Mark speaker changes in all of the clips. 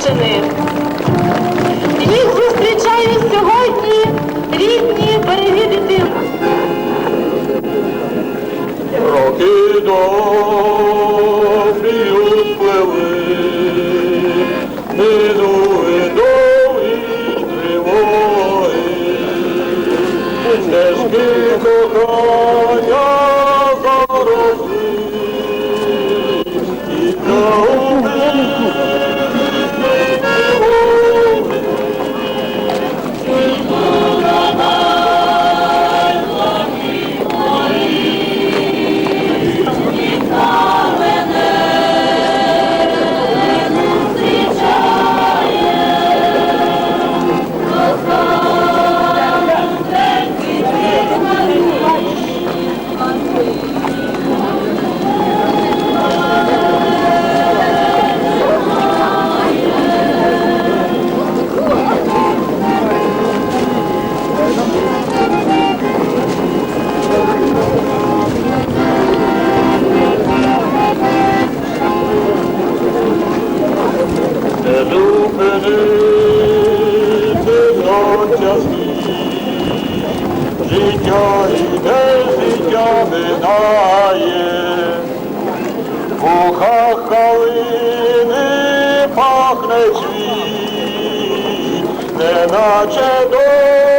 Speaker 1: Сокальщини. Їх зустрічають сьогодні рідні береги дитин.
Speaker 2: Роки добрі Життя іде, життя минає, в ухах калини пахне цвіт, неначе доля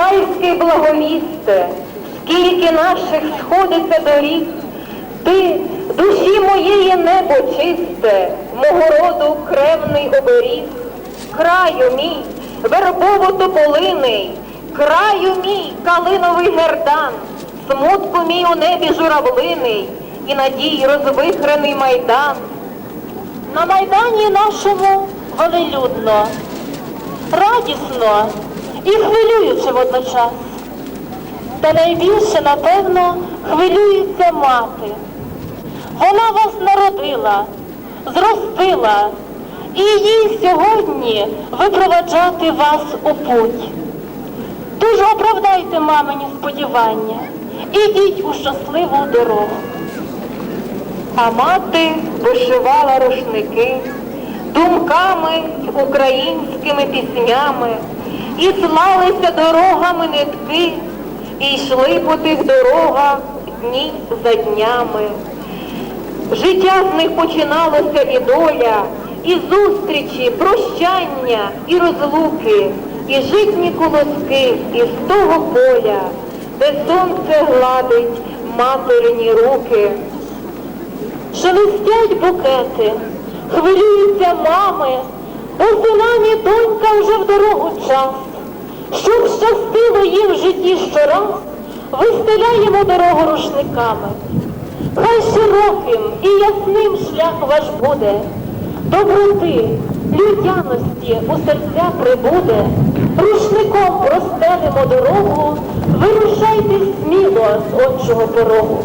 Speaker 3: Сокальський благомісте, скільки наших сходиться доріг, ти, душі моєї небо чисте, мого роду кревний оберіг. Краю мій, вербово-тополиний, краю мій, калиновий гердан, смутку мій у небі журавлиний, і надій розвихрений майдан.
Speaker 1: На майдані нашому велелюдно, радісно і хвилююче водночас. Та найбільше, напевно, хвилюється мати. Вона вас народила, зростила, і їй сьогодні випроваджати вас у путь. Тож оправдайте мамині сподівання, ідіть у щасливу дорогу.
Speaker 3: А мати вишивала рушники думками українськими піснями, і слалися дорогами нитки, і йшли по тих дорогах дні за днями. Життя з них починалося і доля, і зустрічі, прощання, і розлуки, і житні колоски із того поля, де сонце гладить материні руки.
Speaker 1: Шелестять букети, хвилюються мами, бо синамі донька вже в дорогу час. Щоб щастило їм в житті щораз, вистеляємо дорогу рушниками. Хай широким і ясним шлях ваш буде, доброти, людяності у серця прибуде, рушником простелимо дорогу, вирушайте сміло з отчого порогу.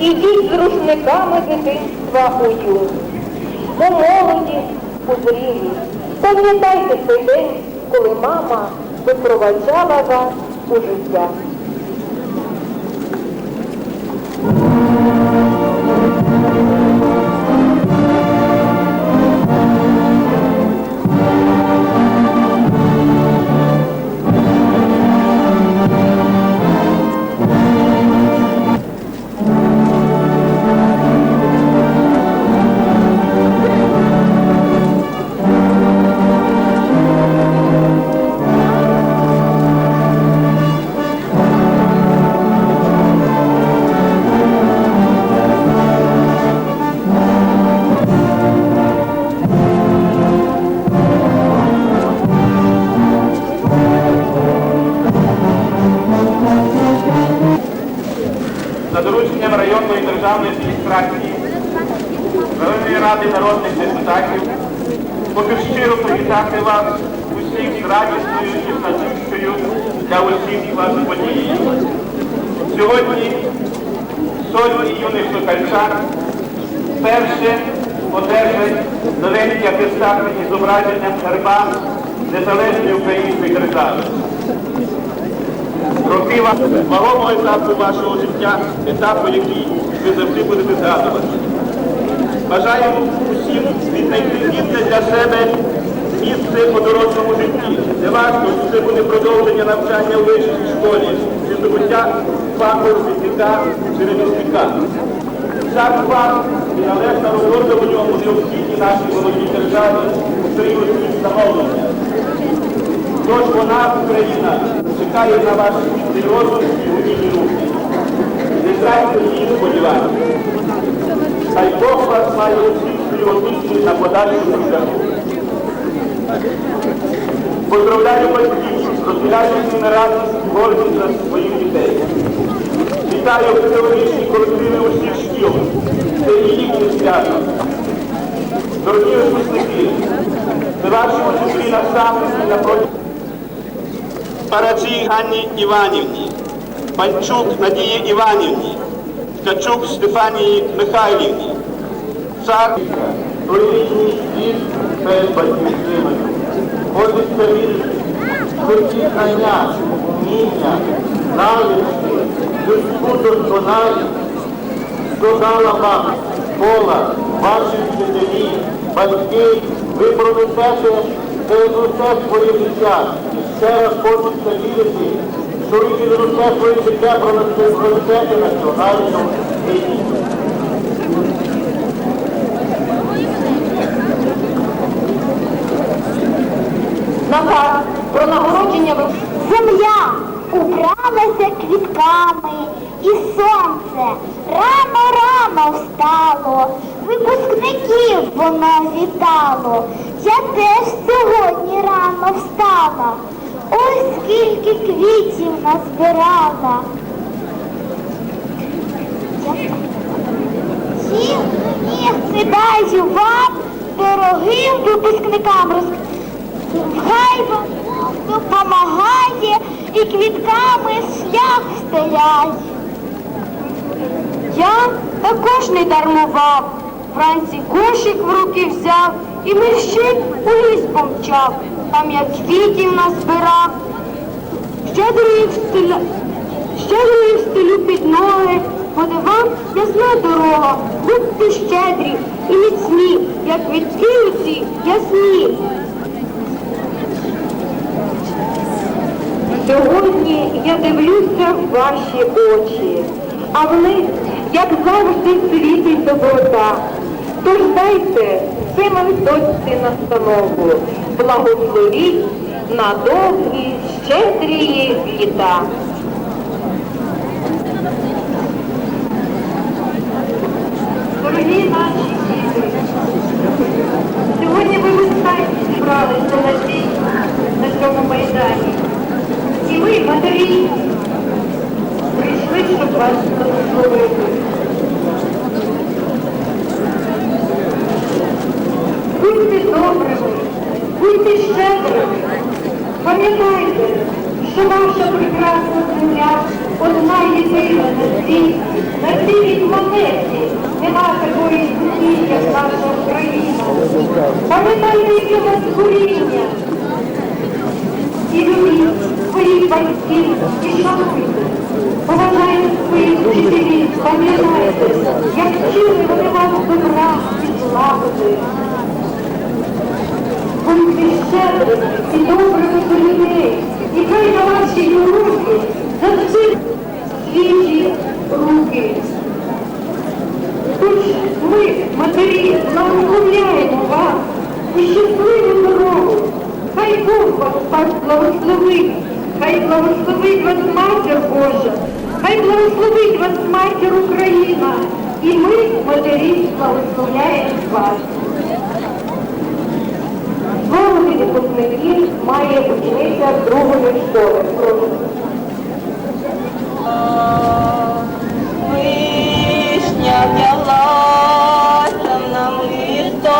Speaker 3: Ідіть з рушниками дитинства у юність, у молодість, у зрілість. Пам'ятайте цей день, коли мама випроваджала вас у життя.
Speaker 4: Державної адміністрації, Районної ради народних депутатів, хочу щиро привітати вас усіх з радісною і значущою для усіх вас подією. Сьогодні сотні юних сокальчан перше одержать новенькі атестати із зображенням герба Незалежної української держави. Роки вас малого етапу вашого життя, етапу, який ви завжди будете згадувати. Бажаємо усім віднайти місце для себе місце у дорослому житті. Не важко, це буде продовження навчання у вищій школі, чи здобуття фаху робітника чи ремісника. Час вам і належна робота в ньому необхідні нашій молодій державі у період її. Тож вона, Україна, чекає на ваш світлий і гумінні руки. Зрайте її сподівання. Хай Бог вас має усіх співробітників на подальшому шляху. Поздравляю батьків, розділяю ними радість і за своїх дітей. Вітаю педагогічні колективи усіх шкіл. Це і їхнє свято. Дорогі випускники, це ваші учителі наставники напроти. Парацій Ганні Іванівні, Панчук Надії Іванівні, Ткачук Стефанії Михайлівні, цар без батьківщиною. Ходиться він святі знання, вміння, навички, людську досконалість, додала вам школа, ваші вчителі, батьки, ви пронесете усе своє життя. Ще раз хочеться вірити, що своє життя провести проведете національному рівні.
Speaker 3: Наказ про нагородження
Speaker 5: Земля убралася квітками, і сонце рано-рано встало, випускників воно вітало. Я теж сьогодні рано встала. Ось скільки квітів назбирала. Їх кидаю вам, дорогим випускникам роз... Хай вам допомагає і квітками шлях стеляє.
Speaker 3: Я також не дармував. Вранці кошик в руки взяв і мерщить у ліс помчав. Там я квітів назбирав. Щедрою. Щедрою встелю під ноги. Буде вам ясна дорога. Будьте щедрі і міцні, як квітки оці ясні. Сьогодні я дивлюся в ваші очі, а в них, як завжди, світить доброта. Тож дайте цим дочці настанову, благословіть на довгі, щедрі літа. Дорогі наші діти, сьогодні ви вистачі зібралися на цій, на цьому майдані. І ви, матері, прийшли, щоб вас благословити. Будьте добрими, будьте щедрими. Пам'ятайте, що ваша прекрасна земля одна єдина на світі, на цій планеті. Нема такої землі, як наша Україна. Пам'ятайте, у вас коріння. І любіть своїх батьків і шануйте. Поважайте своїх вчителів, пам'ятайте, як вчили вони вас добра і славити. Будьте щедрими і добрими до людей, і хай на ваші руки завжди свіжі руки. Тож ми, матері, благословляємо вас у щасливу дорогу. Хай Бог вас благословить, хай благословить вас Матір Божа, хай благословить вас Матір Україна. І ми, матері, благословляємо вас. Випускників має учениця другої школи.
Speaker 6: Вишня вдяглася на місто.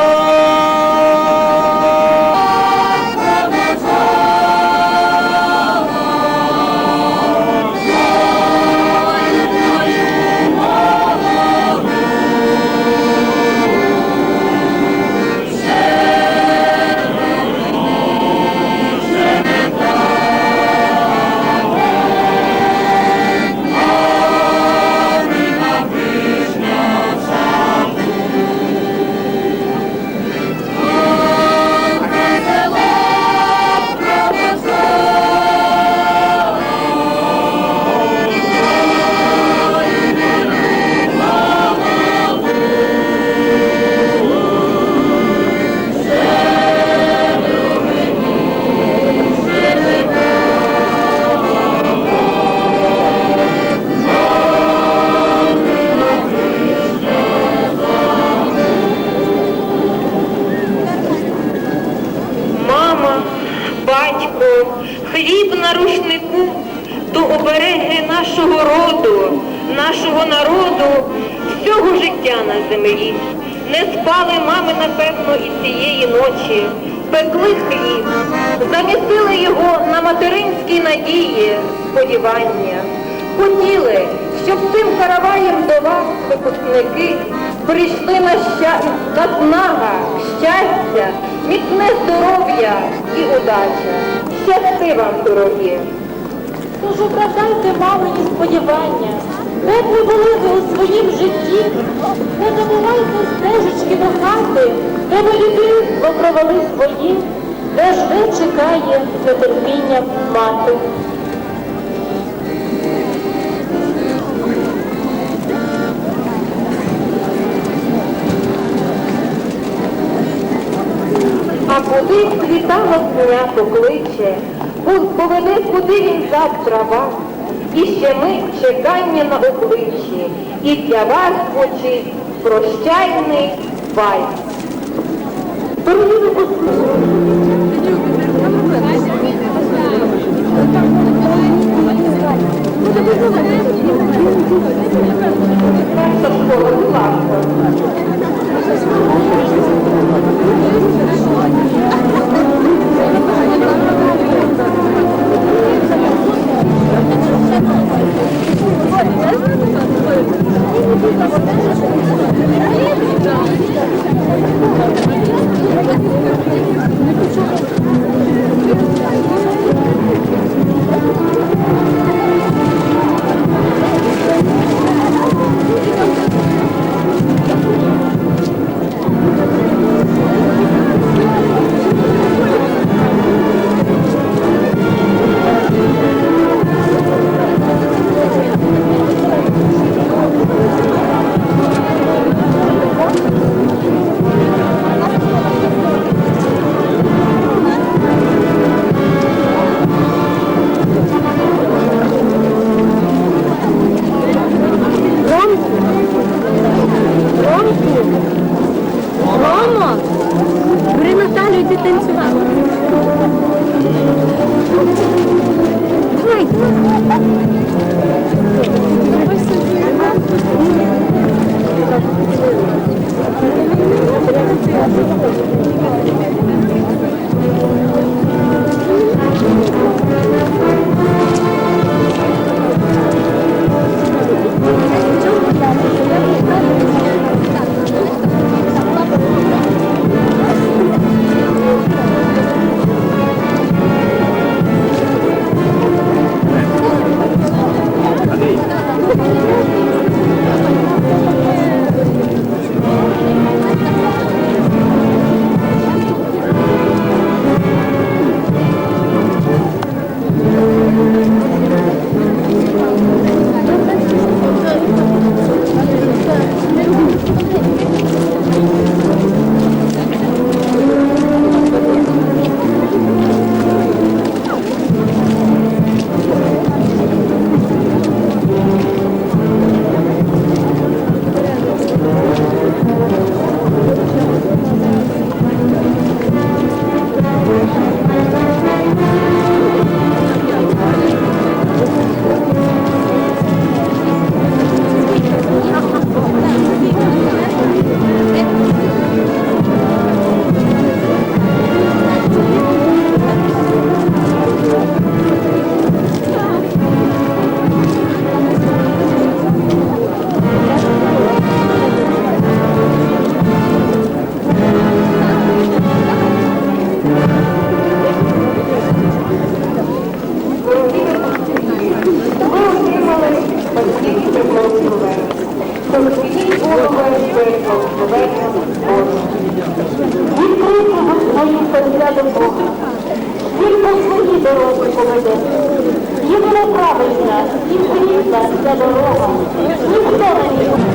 Speaker 3: Міцне здоров'я і удача. Щасти вам, дорогі!
Speaker 1: Тож оправдайте мамині сподівання, де б ви були ви у своїм житті, не забувайте стежечки до хати, де ви дитинство провели свої, де ж ви чекає нетерпіння мати.
Speaker 3: Коли світало дня покличе, поведе, куди він завтра вас, і ще ми чекання на обличчі, і для вас звучить прощальний вальс. Дорогі випускники, перша школа,
Speaker 1: поведе. Єдина правильна і світла ця дорога. Ніхто не ній